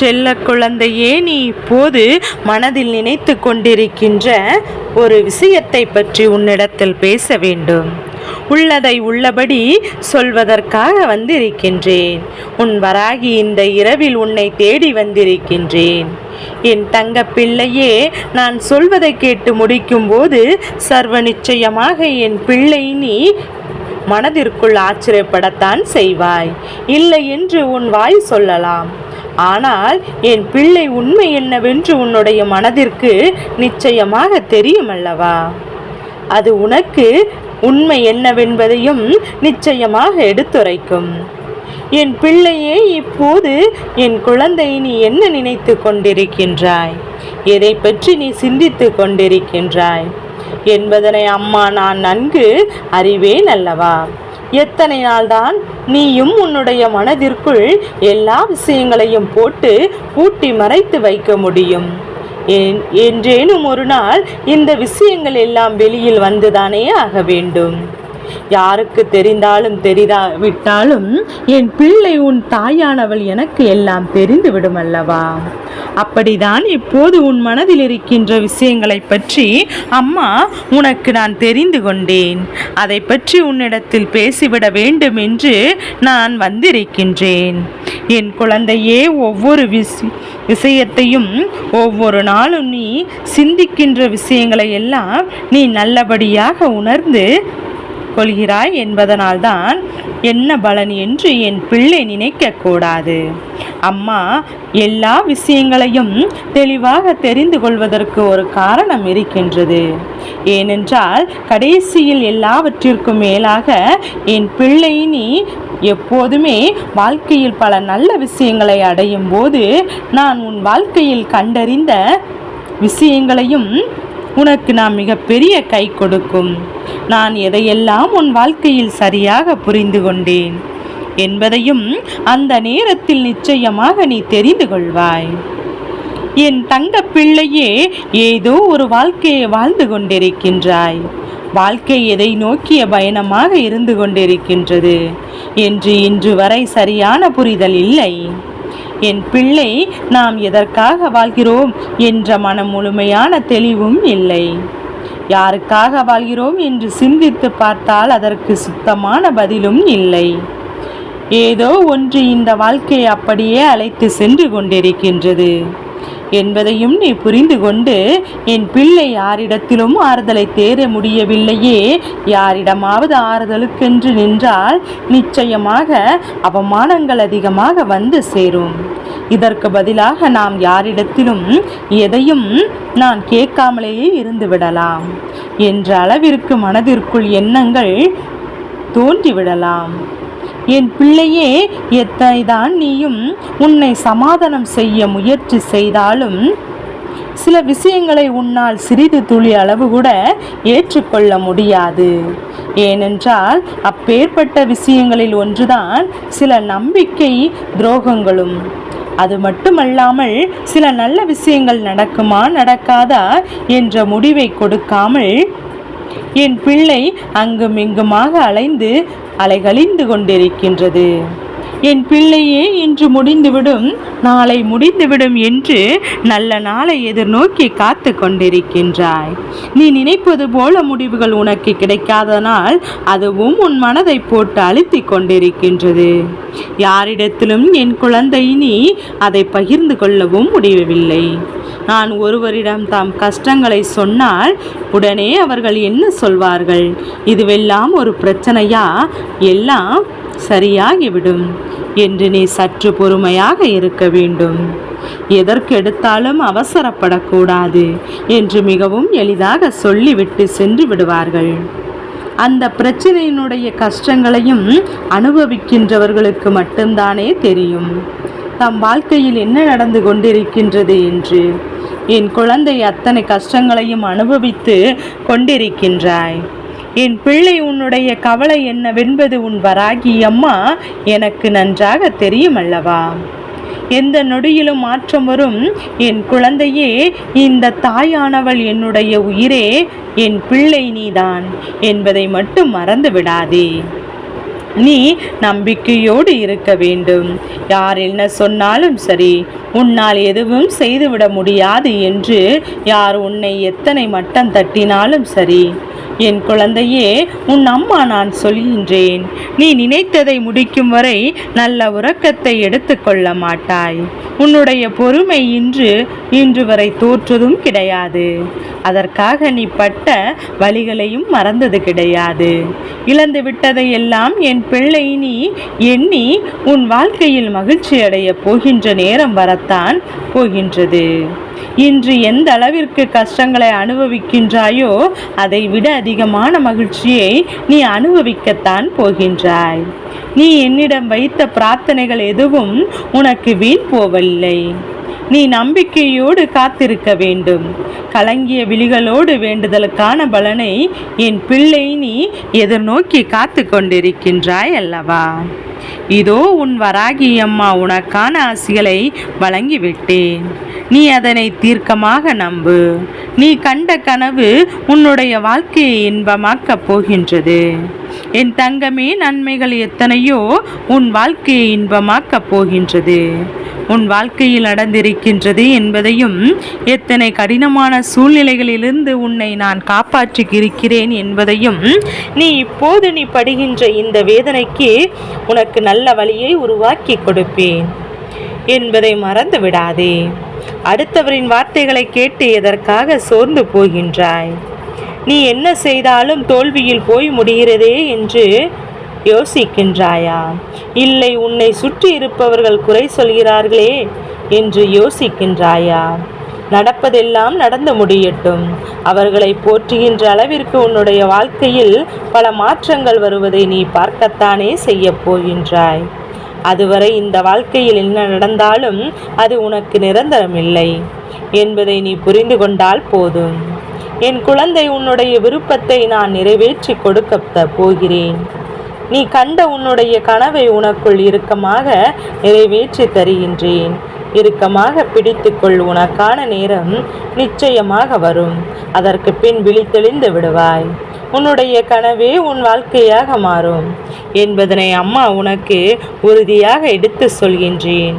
செல்ல குழந்தையே நீ இப்போது மனதில் நினைத்து கொண்டிருக்கின்ற ஒரு விஷயத்தை பற்றி உன்னிடத்தில் பேச வேண்டும். உள்ளதை உள்ளபடி சொல்வதற்காக வந்திருக்கின்றேன். உன் வராகி இந்த இரவில் உன்னை தேடி வந்திருக்கின்றேன். என் தங்க பிள்ளையே நான் சொல்வதை கேட்டு முடிக்கும்போது சர்வ நிச்சயமாக என் பிள்ளை நீ மனதிற்குள் ஆச்சரியப்படத்தான் செய்வாய். இல்லை என்று உன் வாய் சொல்லலாம். ஆனால் என் பிள்ளை உண்மை என்னவென்று உன்னுடைய மனதிற்கு நிச்சயமாக தெரியும் அல்லவா அது உனக்கு உண்மை என்னவென்பதையும் நிச்சயமாக எடுத்துரைக்கும். என் பிள்ளையே இப்போது என் குழந்தை நீ என்ன நினைத்து கொண்டிருக்கின்றாய்? எதை பற்றி நீ சிந்தித்து கொண்டிருக்கின்றாய்? என்பதனை அம்மா நான் நன்கு அறிவேன் அல்லவா? எத்தனை நாள்தான் நீயும் உன்னுடைய மனதிற்குள் எல்லா விஷயங்களையும் போட்டு பூட்டி மறைத்து வைக்க முடியும். ஏன்- என்றேனும் ஒரு நாள் இந்த விஷயங்கள் எல்லாம் வெளியில் வந்துதானே ஆக வேண்டும். யாருக்கு தெரிந்தாலும் தெரிதா விட்டாலும் என் பிள்ளை உன் தாயானவள் எனக்கு எல்லாம் தெரிந்து விடும் அல்லவா? அப்படிதான் இப்போது உன் மனதில் இருக்கின்ற விஷயங்களை பற்றி அம்மா உனக்கு நான் தெரிந்து கொண்டேன். அதை பற்றி உன்னிடத்தில் பேசிவிட வேண்டும் என்று நான் வந்திருக்கின்றேன். என் குழந்தையே ஒவ்வொரு விஷ விஷயத்தையும் ஒவ்வொரு நாளும் நீ சிந்திக்கின்ற விஷயங்களை எல்லாம் நீ நல்லபடியாக உணர்ந்து கொள்கிறாய் என்பதனால்தான் என்ன பலன் என்று என் பிள்ளை நினைக்கக்கூடாது. அம்மா எல்லா விஷயங்களையும் தெளிவாக தெரிந்து கொள்வதற்கு ஒரு காரணம் இருக்கின்றது. ஏனென்றால் கடைசியில் எல்லாவற்றிற்கும் மேலாக என் பிள்ளை நீ எப்போதுமே வாழ்க்கையில் பல நல்ல விஷயங்களை அடையும் போது நான் உன் வாழ்க்கையில் கண்டறிந்த விஷயங்களையும் உனக்கு நான் மிகப்பெரிய கை கொடுக்கும். நான் எதையெல்லாம் உன் வாழ்க்கையில் சரியாக புரிந்து கொண்டேன்? என்பதையும் அந்த நேரத்தில் நிச்சயமாக நீ தெரிந்து கொள்வாய். என் தங்க பிள்ளையே ஏதோ ஒரு வாழ்க்கையை வாழ்ந்து கொண்டிருக்கின்றாய். வாழ்க்கை எதை நோக்கிய பயணமாக இருந்து கொண்டிருக்கின்றது? என்று இன்று வரை சரியான புரிதல் இல்லை. என் பிள்ளை நாம் எதற்காக வாழ்கிறோம்? என்ற மனம் முழுமையான தெளிவும் இல்லை. யாருக்காக வாழ்கிறோம் என்று சிந்தித்து பார்த்தால் அதற்கு சுத்தமான பதிலும் இல்லை. ஏதோ ஒன்று இந்த வாழ்க்கையை அப்படியே அழைத்து சென்று கொண்டிருக்கின்றது. என்பதையும் நீ புரிந்து கொண்டு என் பிள்ளை யாரிடத்திலும் ஆறுதலை தேட முடியவில்லையே. யாரிடமாவது ஆறுதலுக்கென்று நின்றால் நிச்சயமாக அவமானங்கள் அதிகமாக வந்து சேரும். இதற்கு பதிலாக நாம் யாரிடத்திலும் எதையும் நான் கேட்காமலேயே இருந்து விடலாம். என்ற அளவிற்கு மனதிற்குள் எண்ணங்கள் தோன்றிவிடலாம். என் பிள்ளையே எத்தனைதான் நீயும் உன்னை சமாதானம் செய்ய முயற்சி செய்தாலும் சில விஷயங்களை உன்னால் சிறிது துளி அளவு கூட ஏற்றுக்கொள்ள முடியாது. ஏனென்றால் அப்பேற்பட்ட விஷயங்களில் ஒன்றுதான் சில நம்பிக்கை துரோகங்களும். அது மட்டுமல்லாமல் சில நல்ல விஷயங்கள் நடக்குமா நடக்காதா என்ற முடிவை கொடுக்காமல் என் பிள்ளை அங்கும் இங்குமாக அலைந்து அலைகழிந்து கொண்டிருக்கின்றது. என் பிள்ளையே இன்று முடிந்துவிடும் நாளை முடிந்துவிடும் என்று நல்ல நாளை எதிர்நோக்கி காத்து கொண்டிருக்கின்றாய். நீ நினைப்பது போல முடிவுகள் உனக்கு கிடைக்காதனால் அதுவும் உன் மனதை போட்டு அழுத்திக் கொண்டிருக்கின்றது. யாரிடத்திலும் என் குழந்தை நீ அதை பகிர்ந்து கொள்ளவும் முடியவில்லை. நான் ஒருவரிடம் தாம் கஷ்டங்களை சொன்னால் உடனே அவர்கள் என்ன சொல்வார்கள்? இதுவெல்லாம் ஒரு பிரச்சனையா? எல்லாம் சரியாகிவிடும் என்று நீ சற்று பொறுமையாக இருக்க வேண்டும். எதற்கெடுத்தாலும் அவசரப்படக்கூடாது என்று மிகவும் எளிதாக சொல்லிவிட்டு சென்று விடுவார்கள். அந்த பிரச்சனையினுடைய கஷ்டங்களையும் அனுபவிக்கின்றவர்களுக்கு மட்டும்தானே தெரியும். தம் வாழ்க்கையில் என்ன நடந்து கொண்டிருக்கின்றது என்று என் குழந்தை அத்தனை கஷ்டங்களையும் அனுபவித்து கொண்டிருக்கின்றாய். என் பிள்ளை உன்னுடைய கவலை என்னவென்பது உன் வராகி அம்மா எனக்கு நன்றாக தெரியும் அல்லவா? எந்த நொடியிலும் மாற்றம் வரும். என் குழந்தையே இந்த தாயானவள் என்னுடைய உயிரே. என் பிள்ளை நீதான் என்பதை மட்டும் மறந்து விடாதே நீ நம்பிக்கையோடு இருக்க வேண்டும். யார் என்ன சொன்னாலும் சரி உன்னால் எதுவும் செய்துவிட முடியாது என்று யார் உன்னை எத்தனை மட்டம் தட்டினாலும் சரி. என் குழந்தையே உன் அம்மா நான் சொல்கின்றேன். நீ நினைத்ததை முடிக்கும் வரை நல்ல உறக்கத்தை எடுத்துக்கொள்ள மாட்டாய். உன்னுடைய பொறுமை இன்று இன்று வரை தோற்றதும் கிடையாது. அதற்காக நீ பட்ட வழிகளையும் மறந்தது கிடையாது. இழந்து விட்டதையெல்லாம் என் பிள்ளை நீ எண்ணி உன் வாழ்க்கையில் மகிழ்ச்சி அடையப் போகின்ற நேரம் வரத்தான் போகின்றது. இன்று எந்த அளவிற்கு கஷ்டங்களை அனுபவிக்கின்றாயோ அதை விட அதிகமான மகிழ்ச்சியை நீ அனுபவிக்கத்தான் போகின்றாய். நீ என்னிடம் வைத்த பிரார்த்தனைகள் எதுவும் உனக்கு வீண் போவதில்லை. நீ நம்பிக்கையோடு காத்திருக்க வேண்டும். கலங்கிய விழிகளோடு வேண்டுதலுக்கான பலனை என் பிள்ளை நீ எதிர்நோக்கி காத்து கொண்டிருக்கின்றாய் அல்லவா? இதோ உன் வராகி அம்மா உனக்கான ஆசிகளை வழங்கிவிட்டேன். நீ அதனை தீர்க்கமாக நம்பு. நீ கண்ட கனவு உன்னுடைய வாழ்க்கையை இன்பமாக்கப் போகின்றது. என் தங்கமே நன்மைகள் எத்தனையோ உன் வாழ்க்கையை இன்பமாக்கப் போகின்றது. உன் வாழ்க்கையில் நடந்திருக்கின்றது என்பதையும் எத்தனை கடினமான சூழ்நிலைகளிலிருந்து உன்னை நான் காப்பாற்றி இருக்கிறேன் என்பதையும் நீ இப்போது நீ படுகின்ற இந்த வேதனைக்கு உனக்கு நல்ல வழியை உருவாக்கி கொடுப்பேன் என்பதை மறந்து விடாதே அடுத்தவரின் வார்த்தைகளை கேட்டு எதற்காக சோர்ந்து போகின்றாய்? நீ என்ன செய்தாலும் தோல்வியில் போய் முடிகிறதே என்று யோசிக்கின்றாயா? இல்லை உன்னை சுற்றி இருப்பவர்கள் குறை சொல்கிறார்களே என்று யோசிக்கின்றாயா? நடப்பதெல்லாம் நடந்து முடியட்டும். அவர்களை போற்றுகின்ற அளவிற்கு உன்னுடைய வாழ்க்கையில் பல மாற்றங்கள் வருவதை நீ பார்க்கத்தானே செய்யப் போகின்றாய்? அதுவரை இந்த வாழ்க்கையில் என்ன நடந்தாலும் அது உனக்கு நிரந்தரமில்லை என்பதை நீ புரிந்து கொண்டால் போதும். என் குழந்தை உன்னுடைய விருப்பத்தை நான் நிறைவேற்றி கொடுக்க போகிறேன். நீ கண்ட உன்னுடைய கனவை உனக்குள் இறுக்கமாக நிறைவேற்றி தருகின்றேன். இறுக்கமாக பிடித்துக்கொள் உனக்கான நேரம் நிச்சயமாக வரும். அதற்கு பின் விழித்தெளிந்து விடுவாய். உன்னுடைய கனவே உன் வாழ்க்கையாக மாறும். என்பதனை அம்மா உனக்கு உறுதியாக எடுத்து சொல்கின்றேன்.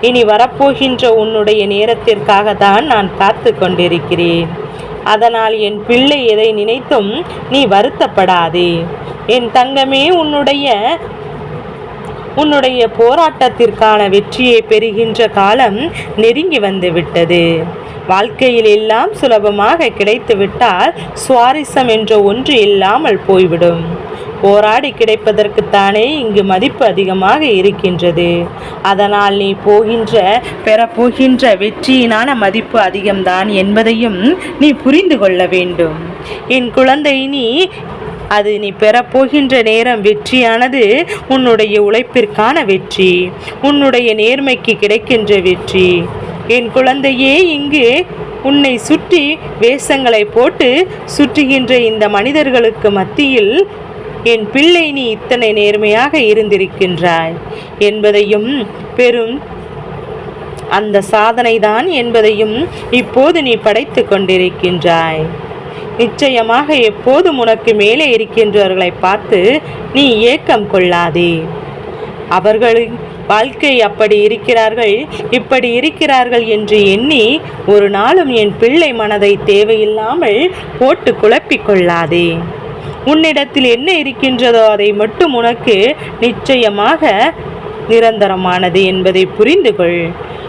இனி வரப்போகின்ற உன்னுடைய நேரத்திற்காக தான் நான் காத்து கொண்டிருக்கிறேன். அதனால் என் பிள்ளை எதை நினைத்தும் நீ வருத்தப்படாதே. என் தங்கமே உன்னுடைய உன்னுடைய போராட்டத்திற்கான வெற்றியை பெறுகின்ற காலம் நெருங்கி வந்துவிட்டது. வாழ்க்கையில் எல்லாம் சுலபமாக கிடைத்துவிட்டால் சுவாரஸ்யம் என்ற ஒன்று இல்லாமல் போய்விடும். போராடி கிடைப்பதற்குத்தானே இங்கு மதிப்பு அதிகமாக இருக்கின்றது. அதனால் நீ போகின்ற பெறப்போகின்ற வெற்றியினான மதிப்பு அதிகம்தான் என்பதையும் நீ புரிந்து கொள்ள வேண்டும். என் குழந்தை நீ அது நீ பெறப்போகின்ற நேரம் வெற்றியானது உன்னுடைய உழைப்பிற்கான வெற்றி உன்னுடைய நேர்மைக்கு கிடைக்கின்ற வெற்றி. என் குழந்தையே இங்கு உன்னை சுற்றி வேஷங்களை போட்டு சுற்றுகின்ற இந்த மனிதர்களுக்கு மத்தியில் என் பிள்ளை நீ இத்தனை நேர்மையாக இருந்திருக்கின்றாய் என்பதையும் பெரும் அந்த சாதனைதான் என்பதையும் இப்போது நீ படைத்து கொண்டிருக்கின்றாய். நிச்சயமாக எப்போதும் உனக்கு மேலே இருக்கின்றவர்களை பார்த்து நீ ஏக்கம் கொள்ளாதே. அவர்களின் வாழ்க்கை அப்படி இருக்கிறார்கள் இப்படி இருக்கிறார்கள் என்று எண்ணி ஒரு நாளும் என் பிள்ளை மனதை தேவையில்லாமல் போட்டு குழப்பிக் கொள்ளாதே உன்னிடத்தில் என்ன இருக்கின்றதோ அதை மட்டும் உனக்கு நிச்சயமாக நிரந்தரமானது என்பதை புரிந்து கொள்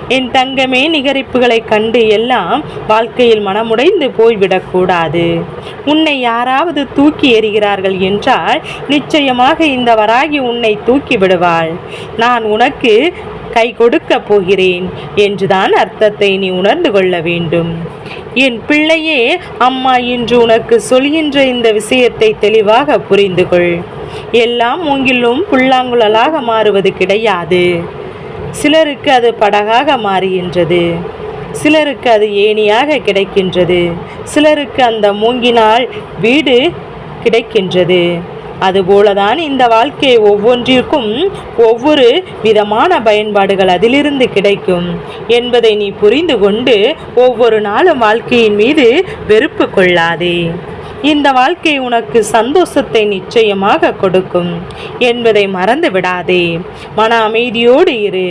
என் தங்கமே நிகரிப்புகளை கண்டு எல்லாம் வாழ்க்கையில் மனமுடைந்து போய்விடக்கூடாது. உன்னை யாராவது தூக்கி எறிகிறார்கள் என்றால் நிச்சயமாக இந்த வராகி உன்னை தூக்கி விடுவாள். நான் உனக்கு கை கொடுக்க போகிறேன் என்றுதான் அர்த்தத்தை நீ உணர்ந்து கொள்ள வேண்டும். என் பிள்ளையே அம்மா இன்று உனக்கு சொல்கின்ற இந்த விஷயத்தை தெளிவாக புரிந்து கொள் எல்லாம் மூங்கிலும் புல்லாங்குழலாக மாறுவது கிடையாது. சிலருக்கு அது படகாக மாறுகின்றது. சிலருக்கு அது ஏணியாக கிடைக்கின்றது. சிலருக்கு அந்த மூங்கினால் வீடு கிடைக்கின்றது. அதுபோலதான் இந்த வாழ்க்கை ஒவ்வொன்றிற்கும் ஒவ்வொரு விதமான பயன்பாடுகள் அதிலிருந்து கிடைக்கும். என்பதை நீ புரிந்து கொண்டு ஒவ்வொரு நாளும் வாழ்க்கையின் மீது வெறுப்பு கொள்ளாதே. இந்த வாழ்க்கை உனக்கு சந்தோஷத்தை நிச்சயமாக கொடுக்கும் என்பதை மறந்து விடாதே மன அமைதியோடு இரு.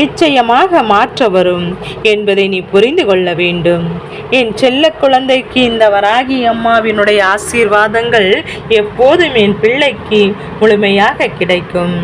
நிச்சயமாக மாற்ற வரும் என்பதை நீ புரிந்து கொள்ள வேண்டும். என் செல்ல குழந்தைக்கு இந்த வராகி அம்மாவினுடைய ஆசீர்வாதங்கள் எப்போதும் என் பிள்ளைக்கு முழுமையாக கிடைக்கும்.